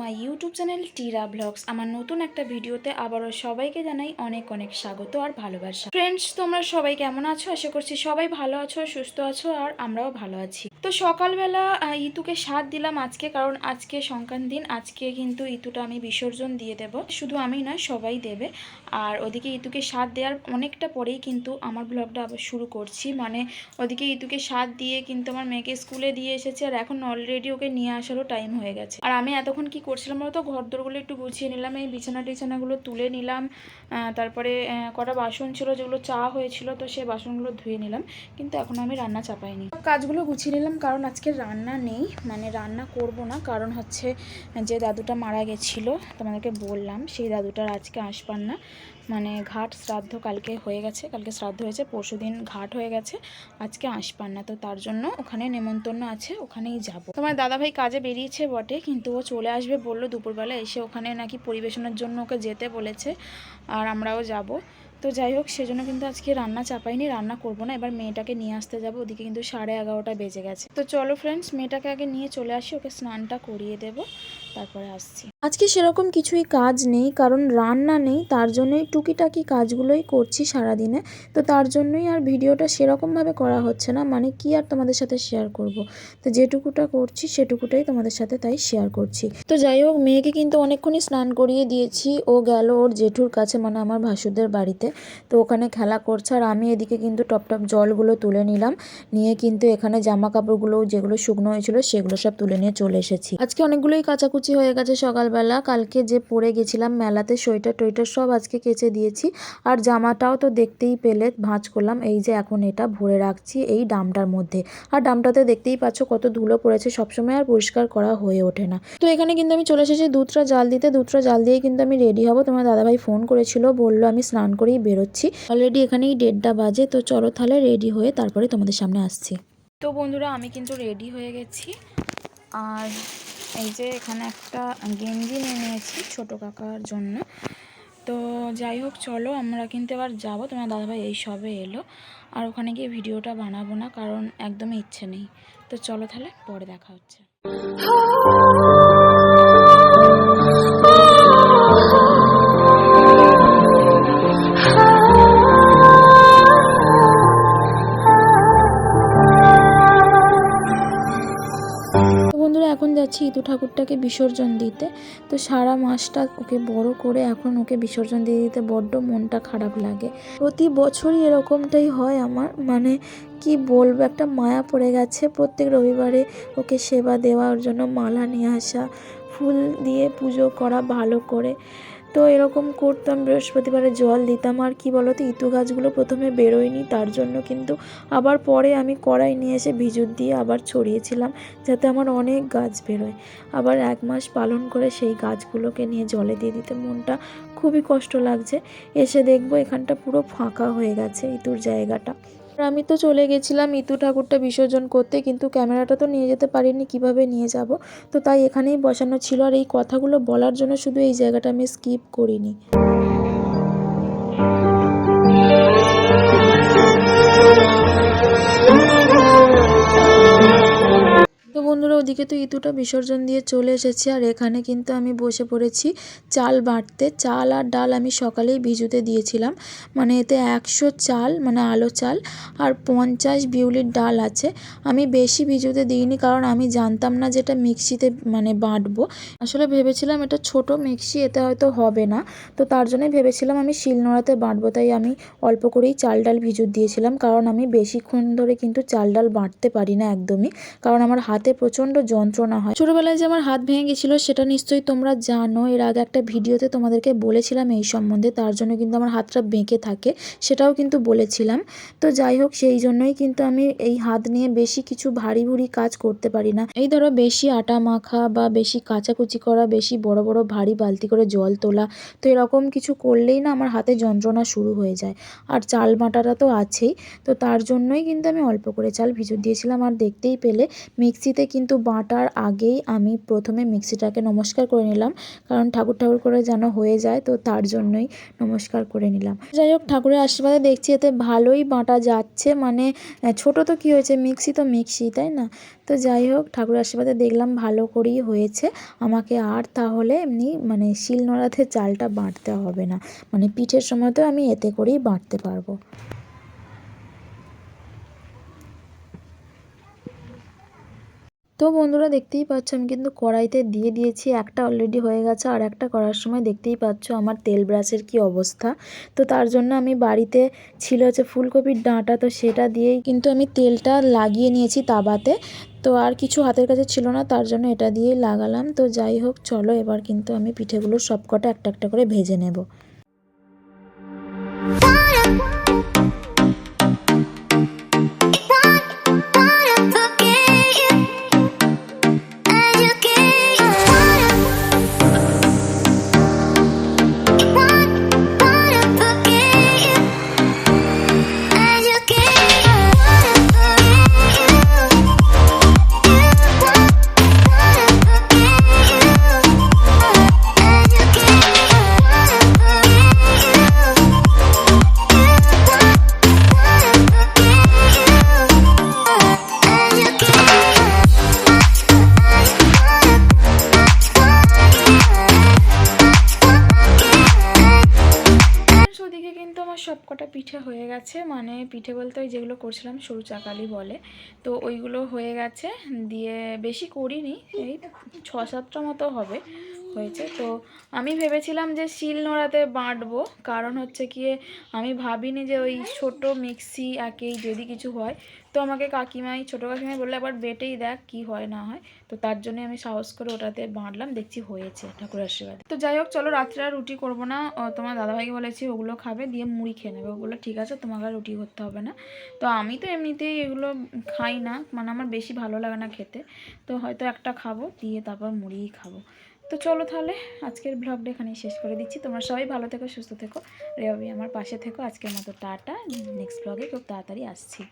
মাই YouTube channel টিরা vlogs. আমার নতুন একটা ভিডিওতে আবারও সবাইকে জানাই অনেক অনেক স্বাগত আর ভালোবাসা। ফ্রেন্ডস তোমরা সবাই কেমন আছো? আশা করছি সবাই ভালো আছো, সুস্থ আছো আর আমরাও ভালো আছি। তো সকালবেলা ইতুকে সাথ দিলাম আজকে কারণ আজকে সংক্রান্ত দিন। আজকে কিন্তু ইতুটা আমি বিসর্জন দিয়ে দেব। শুধু আমি নয়, সবাই দেবে। আর ওদিকে ইতুকে সাথ দেওয়ার অনেকটা পরেই কিন্তু আমার ব্লগটা আবার শুরু করছি। মানে ওদিকে ইতুকে সাথ দিয়ে কিন্তু আমার মেয়েকে স্কুলে দিয়ে এসেছি আর এখন অলরেডি ওকে নিয়ে আসারও টাইম হয়ে গেছে। আর আমি এতক্ষণ কি করছিলাম বলতো ঘর দোরগুলো একটু গুছিয়ে নিলাম, এই বিছানা টিছানাগুলো তুলে নিলাম তারপরে কটা বাসন ছিল, যেগুলো চা হয়েছিল, তো সেই বাসনগুলো ধুয়ে নিলাম, কিন্তু এখন আমি রান্না চাপাইনি। কাজগুলো গুছিয়ে নিলাম, কারণ আজকে রান্না নেই মানে রান্না করব না, কারণ হচ্ছে যে দাদুটা মারা গেছিল, তোমাদেরকে বললাম, সেই দাদুটার আজকে আসবার না মানে ঘাট শ্রাদ্ধ কালকে হয়ে গেছে, কালকে শ্রাদ্ধ হয়েছে, পরশু দিন ঘাট হয়ে গেছে, আজকে আসবার না, তো তার জন্য ওখানে নেমন্তন্ন আছে, ওখানেই যাব। তোমার দাদাভাই কাজে বেরিয়েছে বটে, কিন্তু ও চলে আসবে বলল, দুপুরবেলা এসে ওখানে নাকি পরিবেশনের জন্য ওকে যেতে বলেছে আর আমরাও যাব। তো যাই হোক, সেজন্য কিন্তু আজকে রান্না চাপাইনি, রান্না করব না, এবার মেয়েটাকে নিয়ে আসতে যাব। ওদিকে কিন্তু সাড়ে এগারোটা বেজে গেছে। তো চলো ফ্রেন্ডস মেয়েটাকে আগে নিয়ে চলে আসি, ওকে স্নানটা করিয়ে দেব, তারপরে আসছি। আজকে সেরকম কিছুই কাজ নেই, কারণ রান্না নেই, তার জন্যই টুকিটাকি কাজগুলোই করছি সারাদিনে। তো তার জন্যই আর ভিডিওটা সেরকমভাবে করা হচ্ছে না মানে কি আর তোমাদের সাথে শেয়ার করব? তো যেটুকুটা করছি সেটুকুটাই তোমাদের সাথে তাই শেয়ার করছি। তো যাই হোক, মেয়েকে কিন্তু অনেকক্ষণই স্নান করিয়ে দিয়েছি, ও গেল ওর জেঠুর কাছে মানে আমার ভাসুদের বাড়িতে। তো ওখানে খেলা করছে, আর আমি এদিকে কিন্তু টপ টপ জলগুলো তুলে নিলাম, নিয়ে কিন্তু এখানে জামা কাপড়গুলো যেগুলো শুকনো হয়েছিল, সেগুলো সব তুলে নিয়ে চলে এসেছি। আজকে অনেকগুলোই কাচাকুচি হয়ে গেছে সকালবেলা কালকে যে পরে গেছিলাম মেলাতে সোয়েটার টোয়েটার সব আজকে কেচে দিয়েছি। আর জামাটাও তো দেখতেই পেলে, ভাঁজ করলাম। এই যে এখন এটা ভরে রাখছি এই ডামটার মধ্যে। আর ডামটাতে দেখতেই পাচ্ছ কত ধুলো পড়েছে, সবসময় আর পরিষ্কার করা হয়ে ওঠে না। তো এখানে কিন্তু আমি চলে এসেছি দুধটা জাল দিতে। দুধটা জাল দিয়ে কিন্তু আমি রেডি হব। তোমার দাদাভাই ফোন করেছিল, বলল আমি স্নান করেই বেরোচ্ছি। অলরেডি এখানেই দেড়টা বাজে, তো চলো তাহলে রেডি হয়ে তারপরে তোমাদের সামনে আসছি। তো বন্ধুরা, আমি কিন্তু রেডি হয়ে গেছি। আর এই যে এখানে একটা গেঞ্জি নিয়ে নিয়েছি ছোটো কাকার জন্য। তো যাই হোক, চলো আমরা কিন্তু এবার যাব। তোমার দাদাভাই এই সবে এলো। আর ওখানে গিয়ে ভিডিওটা বানাবো না, কারণ একদমই ইচ্ছে নেই। তো চলো তাহলে পরে দেখা হচ্ছে। এখন যাচ্ছি ইতু ঠাকুরটাকে বিসর্জন দিতে। তো সারা মাসটা ওকে বড় করে এখন ওকে বিসর্জন দিয়ে দিতে বড্ড মনটা খারাপ লাগে। প্রতি বছরই এরকমটাই হয় আমার। মানে কি বলব, একটা মায়া পড়ে গেছে। প্রত্যেক রবিবারে ওকে সেবা দেওয়ার জন্য মালা নিয়ে আসা, ফুল দিয়ে পুজো করা ভালো করে। তো এরকম করতাম, বৃহস্পতিবারে জল দিতাম। আর কি বলতো ইতু গাছগুলো প্রথমে বেরোয়নি, তার জন্য কিন্তু আবার পরে আমি কড়াই নিয়ে এসে ভিজুর দিয়ে আবার ছড়িয়েছিলাম, যাতে আমার অনেক গাছ বেরোয়। আবার এক মাস পালন করে সেই গাছগুলোকে নিয়ে জলে দিয়ে দিতে মনটা খুবই কষ্ট লাগছে। এসে দেখব এখানটা পুরো ফাঁকা হয়ে গেছে ইতুর জায়গাটা। আমি তো চলে গেছিলাম ইতু ঠাকুরটা বিসর্জন করতে, কিন্তু ক্যামেরাটা তো নিয়ে যেতে পারিনি, কীভাবে নিয়ে যাব? তো তাই এখানেই বসানো ছিল আর এই কথাগুলো বলার জন্য শুধু এই জায়গাটা আমি স্কিপ করিনি। ওদিকে তো ইতুটা বিসর্জন দিয়ে চলে এসেছি। আর এখানে কিন্তু আমি বসে পড়েছি। চাল বাটতে। চাল আর ডাল আমি সকালেই ভিজুতে দিয়েছিলাম। মানে এতে একশো চাল মানে আলো চাল আর পঞ্চাশ বিউলির ডাল আছে। আমি বেশি ভিজুতে দিইনি কারণ আমি জানতাম না যেটা মিক্সিতে মানে বাটবো। আসলে ভেবেছিলাম এটা ছোট মিক্সি, এতে হয়তো হবে না। তো তার জন্যই ভেবেছিলাম আমি শিলনোড়াতে বাটবো। তাই আমি অল্প করেই চাল ডাল ভিজুত দিয়েছিলাম। কারণ আমি বেশিক্ষণ ধরে কিন্তু চাল ডাল বাটতে পারি না একদমই। কারণ আমার হাতে প্রচণ্ড যন্ত্রণা হয়। ছোটোবেলায় যে আমার হাত ভেঙে গেছিল, সেটা নিশ্চয়ই তোমরা জানো। এর আগে একটা ভিডিওতে তোমাদেরকে বলেছিলাম এই সম্বন্ধে, তার জন্য কিন্তু আমার হাতটা বেঁকে থাকে, সেটাও কিন্তু বলেছিলাম। তো যাই হোক, সেই জন্যই কিন্তু আমি এই হাত নিয়ে বেশি কিছু ভারী ভুরি কাজ করতে পারি না। এই ধরো বেশি আটা মাখা বা বেশি কাচাকুচি করা, বেশি বড় বড় ভারী বালতি করে জল তোলা, তো এরকম কিছু করলেই না আমার হাতে যন্ত্রণা শুরু হয়ে যায়। আর চাল বাটাটা তো আছেই, তো তার জন্যই কিন্তু আমি অল্প করে চাল ভিজু দিয়েছিলাম। আর দেখতেই পেলে, মিক্সিতে কিন্তু বাটার আগেই আমি প্রথমে মিক্সিটাকে নমস্কার করে নিলাম। কারণ ঠাকুর ঠাকুর করে যেন হয়ে যায়, তো তার জন্যই নমস্কার করে নিলাম। যাই হোক, ঠাকুরের আশীর্বাদে দেখছি এতে ভালোই বাটা যাচ্ছে। মানে ছোট তো কি হয়েছে? মিক্সি তো মিক্সি, তাই না? তো যাই হোক, ঠাকুরের আশীর্বাদে দেখলাম ভালো করেই হয়েছে। আমাকে আর তাহলে এমনি মানে শিল নোড়াতে চালটা বাঁটতে হবে না। মানে পিঠের সময় তো আমি এতে করেই বাঁটতে পারব। তো বন্ধুরা দেখতেই পাচ্ছ, আমি কিন্তু কড়াইতে দিয়ে দিয়েছি, একটা অলরেডি হয়ে গেছে আর একটা করার সময় দেখতেই পাচ্ছ আমার তেল ব্রাশের কি অবস্থা। তো তার জন্য আমি বাড়িতে ছিল হচ্ছে ফুলকপির ডাঁটা, তো সেটা দিয়েই কিন্তু আমি তেলটা লাগিয়ে নিয়েছি তাবাতে। তো আর কিছু হাতের কাছে ছিল না, তার জন্য এটা দিয়েই লাগালাম। তো যাই হোক, চলো এবার কিন্তু আমি পিঠেগুলো সবকটা একটা একটা করে ভেজে নেব। সবকটা পিঠে হয়ে গেছে মানে পিঠে বলতে ওই যেগুলো করছিলাম সরু চাকালি বলে। তো ওইগুলো হয়ে গেছে, দিয়ে বেশি করিনি, এই ছ সাতটা মতো হবে। হয়েছে। তো আমি ভেবেছিলাম যে শিল নোড়াতে বাঁটবো। কারণ হচ্ছে কি আমি ভাবিনি যে ওই ছোট মিক্সি একেই যদি কিছু হয়। তো আমাকে কাকিমাই, ছোটো কাকিমাই বললে, একবার বেটেই দেখ কি হয় না হয়। তো তার জন্য আমি সাহস করে ওটাতে বাঁটলাম, দেখছি হয়েছে ঠাকুরের আশীর্বাদ। তো যাই হোক, চলো রাত্রে আর রুটি করব না। তোমার দাদাভাইকে বলেছি ওগুলো খাবে, দিয়ে মুড়ি খেয়ে নেবে। ওগুলো ঠিক আছে, তোমাকে আর রুটি করতে হবে না। তো আমি তো এমনিতেই এগুলো খাই না মানে আমার বেশি ভালো লাগে না খেতে। তো হয়তো একটা খাব, দিয়ে তারপর মুড়িই খাব। তো চলো তাহলে আজকের ব্লগটা এখানেই শেষ করে দিচ্ছি। তোমরা সবাই ভালো থেকো, সুস্থ থেকো। রেবাবি আমার পাশে থেকো। আজকের মতো টাটা। নেক্সট ব্লগে খুব তাড়াতাড়ি আসছি।